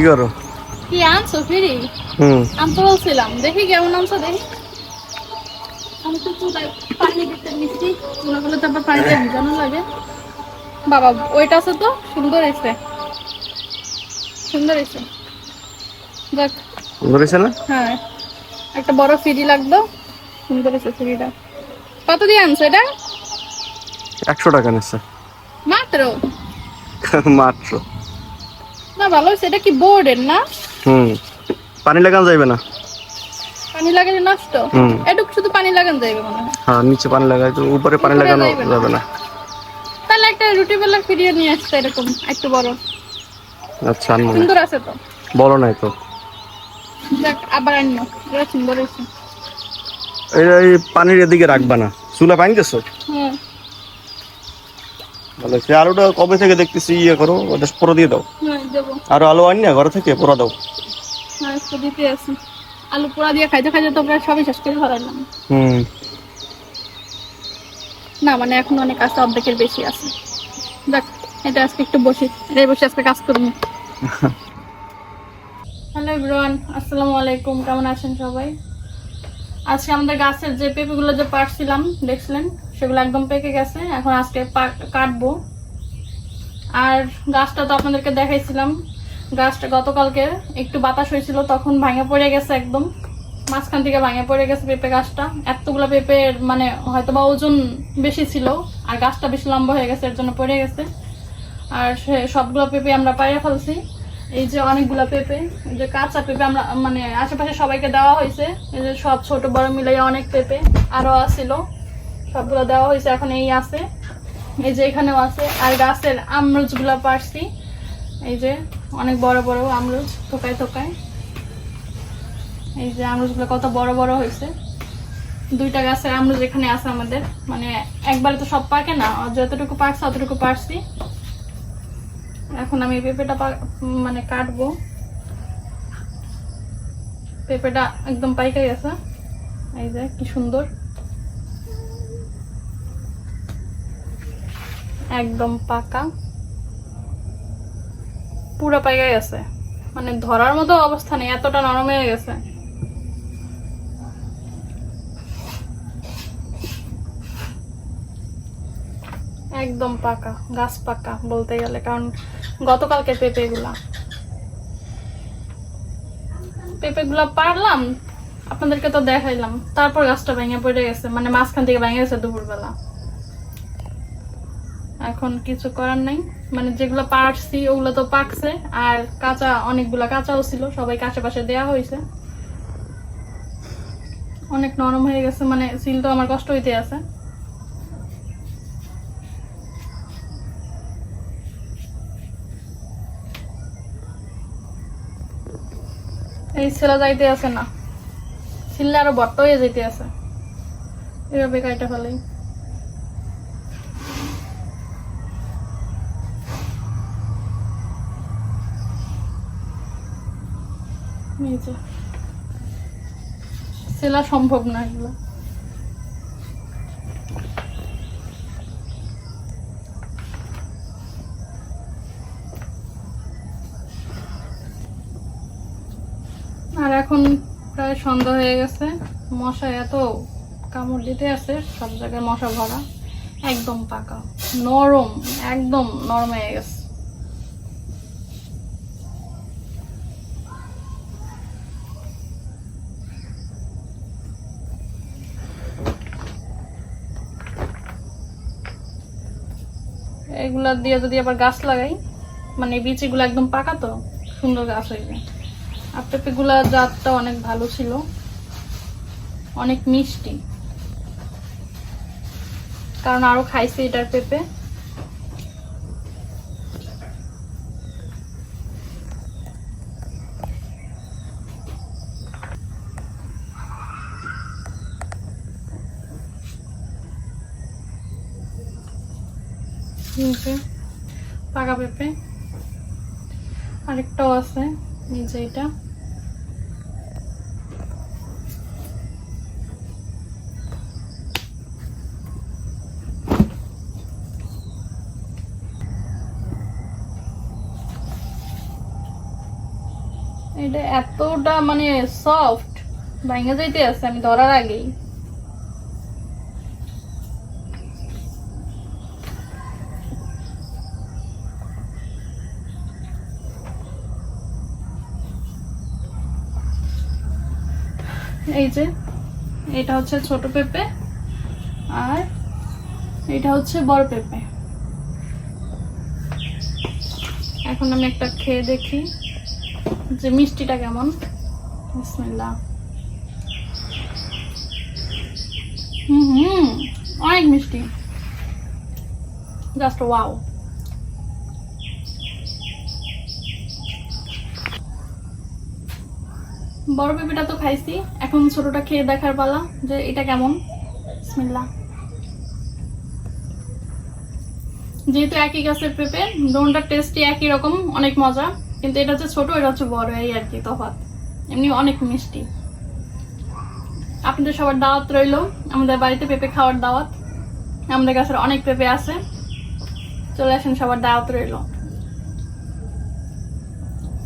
কি করো? কি আনছো ফিরি? হুম। আমি তো বলছিলাম দেখি কেমন আনছো দেখি। আমি তো পানি দিতে মিষ্টি করলে তারপর পানিটা ভিজানো লাগে। বাবা ওইটা আছে তো? সুন্দর এসে সুন্দর এসে দেখ। ধরেছে না? হ্যাঁ। একটা বড় ফ্রি লাগতো সুন্দর এসে ফ্রিটা। কত দিয়ে আনছো এটা? একশো টাকা নিচ্ছে। মাত্র? মাত্র। না ভালো হয়েছে। এটা কি বোর্ডের না? হুম। পানি লাগানো যাইবে না। পানি লাগালে নষ্ট? হুম। এটুকু শুধু পানি লাগানো যাবে মনে হয়। হ্যাঁ নিচে পানি লাগাই তো উপরে পানি লাগানো যাবে না। তাহলে একটা রুটি বেলা ফিরিয়ে নিয়ে আসছে এরকম একটু বড়। আচ্ছা সুন্দর আছে তো। বলো নাই তো। দেখ আবার এটা সুন্দর হয়েছে। এই পানির এদিকে রাখবা না। চুলা পানি গেছো হ্যাঁ ভালো সে আলুটা কবে থেকে দেখতেছি ইয়ে করো ওটা পুরো দিয়ে দাও। আরও আলু আনি না ঘরে থেকে পুরো দাও। দিতে আছে। আলু পোড়া দিয়ে খাইতে খাইতে সবই শেষ করে ফেলাইলাম। হুম। না মানে এখন অনেক আছে অর্ধেকের বেশি আছে। দেখ এটা আজকে একটু বসি এটাই বসে আজকে কাজ করব। হ্যালো ইব্রান আসসালামু আলাইকুম কেমন আছেন সবাই? আজকে আমাদের গাছের যে পেঁপেগুলো যে পাড়ছিলাম দেখছিলেন? সেগুলো একদম পেকে গেছে। এখন আজকে কাটবো। আর গাছটা তো আপনাদেরকে দেখাইছিলাম। গাছটা গতকালকে একটু বাতাস হয়েছিল, তখন ভাঙে পড়ে গেছে একদম। মাঝখান থেকে ভাঙে পড়ে গেছে পেঁপে গাছটা। এতগুলো পেঁপের মানে হয়তো বা ওজন বেশি ছিল, আর গাছটা বেশি লম্বা হয়ে গেছে, এর জন্য পড়ে গেছে। আর সে সবগুলো পেঁপে আমরা পাইয়ে ফেলছি। এই যে অনেকগুলো পেঁপে, এই যে কাঁচা পেঁপে আমরা মানে আশেপাশে সবাইকে দেওয়া হয়েছে। এই যে সব ছোট বড় মিলাই অনেক পেঁপে আরও আসছিল সবগুলো দেওয়া হয়েছে, এখন এই আছে। এই যে এখানেও আছে। আর গাছের আমরুজগুলা পারছি। এই যে অনেক বড় বড় আমরুজ, থোকায় থোকায়। এই যে আমরুজগুলো কত বড় বড় হয়েছে। দুইটা গাছের আমরুজ এখানে আছে আমাদের। মানে একবারে তো সব পাকে না যতটুকু পাকছে অতটুকু পারছি। এখন আমি পেঁপেটা মানে কাটবো। পেঁপেটা একদম পাইকে গেছে। এই যে কি সুন্দর। একদম পাকা। পুরো পাইকে গেছে মানে ধরার মতো অবস্থা নেই, এতটা নরম হয়ে গেছে। একদম পাকা, গাছ পাকা বলতে গেলে, কারণ গতকালকে পেঁপেগুলা। পেঁপেগুলা পারলাম, আপনাদেরকে তো দেখাইলাম, তারপর গাছটা ভেঙে পড়ে গেছে মানে মাঝখান থেকে ভেঙে গেছে দুপুরবেলা। এখন কিছু করার নাই। মানে যেগুলো পারছি, ওগুলো তো পাকছে। আর কাঁচা, অনেকগুলা কাঁচাও ছিল, সবাইকে আশেপাশে দেওয়া হয়েছে। অনেক নরম হয়ে গেছে মানে সিল তো আমার কষ্ট হইতে আছে। এই ছেলে যাইতে আছে না। ছিললে আরও বট্ট হয়ে যাইতে আছে। এভাবে কাইটা ফেলাই। সেলা সম্ভব না এগুলো। আর এখন প্রায় সন্ধ্যা হয়ে গেছে। মশা এত কামড় দিতে আছে, সব জায়গায় মশা ভরা, একদম পাকা, নরম, একদম নরম হয়ে গেছে। এগুলা দিয়ে যদি আবার গাছ লাগাই মানে এই বিচিগুলো একদম পাকা তো, সুন্দর গাছ হইবে আর পেঁপেগুলা জাতটা অনেক ভালো ছিল। অনেক মিষ্টি। কারণ আরও খাইছে এটার পেঁপে। নিচে, পাকা পেঁপে, আরেকটাও আছে নিচে এটা। এটা এতটা মানে সফট ভাঙে যাইতে আছে আমি ধরার আগেই। এই যে, এটা হচ্ছে ছোট পেঁপে আর এটা হচ্ছে বড় পেঁপে। এখন আমি একটা খেয়ে দেখি যে মিষ্টিটা কেমন। বিসমিল্লাহ। হুম হুম, অনেক মিষ্টি। Just wow. বড় পেঁপেটা তো খাইছি। এখন ছোটটা খেয়ে দেখার পালা যে এটা কেমন। বিসমিল্লাহ। যেহেতু একই গাছের পেঁপে দোনটার টেস্টই একই রকম, অনেক মজা। কিন্তু এটা হচ্ছে ছোট, এটা হচ্ছে বড়, এই আর কি তফাৎ। এমনি অনেক মিষ্টি। আপনাদের সবার দাওয়াত রইল। আমাদের বাড়িতে পেঁপে খাওয়ার দাওয়াত। আমাদের গাছের অনেক পেঁপে আছে। চলে আসেন, সবার দাওয়াত রইল।